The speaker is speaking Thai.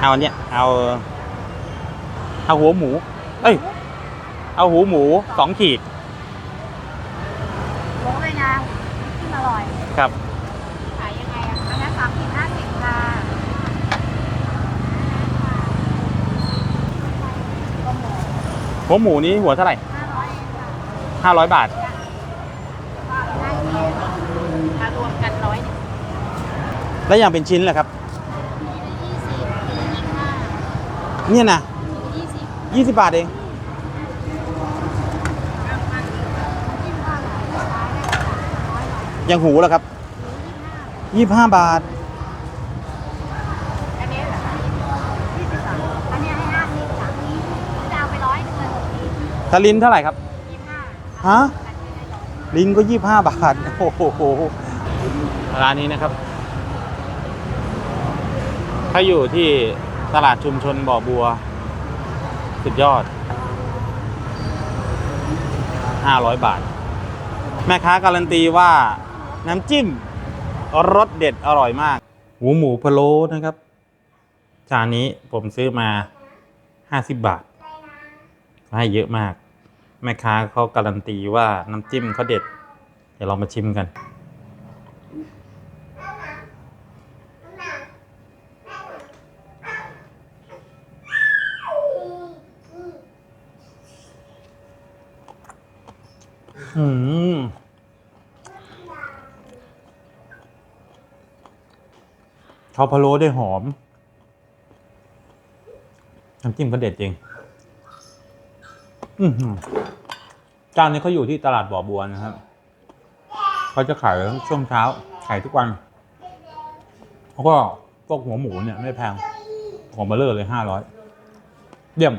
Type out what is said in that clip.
เอาเนี่ยเอาเอาหัวหมู เอ้ย เอาหูหมูสองขีดโลเลยนะที่อร่อย ครับ ขายยังไงอะอันนั้นสามสิบห้าสิบค่ะก็หมูหัวหมูนี้หัวเท่าไหร่ห้าร้อยเองค่ะห้าร้อยบาทได้เองถ้ารวมกันร้อยหนึ่งแล้วอย่างเป็นชิ้นเหรอครับ มีได้ยี่สิบมีได้ยี่สิบห้า เนี่ยนะมีได้ยี่สิบยี่สิบบาทเองยี่สิบห้าหลายขายได้ร้อยหน่อยอย่างหูเหรอครับหรือยี่สิบห้ายี่สิบห้าบาทอันนี้เหรอคะยี่สิบสามอันนี้ให้ห้าสิบสามนี้จะเอาไปร้อยหนึ่งเลยหกนี้ทาลินเท่าไหร่ครับยี่สิบห้าฮะอันนี้ได้ร้อยลิงก็ยี่ห้าบาท โอ้โห ร้านนี้นะครับ ถ้าอยู่ที่ ตลาดชุมชนบ่อบัว สุดยอด 500 บาท แม่ค้าการันตีว่าน้ำจิ้มรสเด็ดอร่อยมาก หูหมูพะโล้นะครับ จานนี้ผมซื้อมา 50 บาท ให้เยอะมาก แม่ค้าเขาการันตีว่าน้ำจิ้มเขาเด็ด เดี๋ยวเรามาชิมกัน อืมเขาพะโล้ได้หอม น้ำจิ้มเขาเด็ดจริง อือหือเจ้านนี้เขาอยู่ที่ตลาดบ่อบัวนะครับ เขาจะขายช่วงเช้า ขายทุกวัน แล้วก็พวกหัวหมูเนี่ยไม่แพง ของเบลเลอร์เลยห้าร้อยเยี่ยม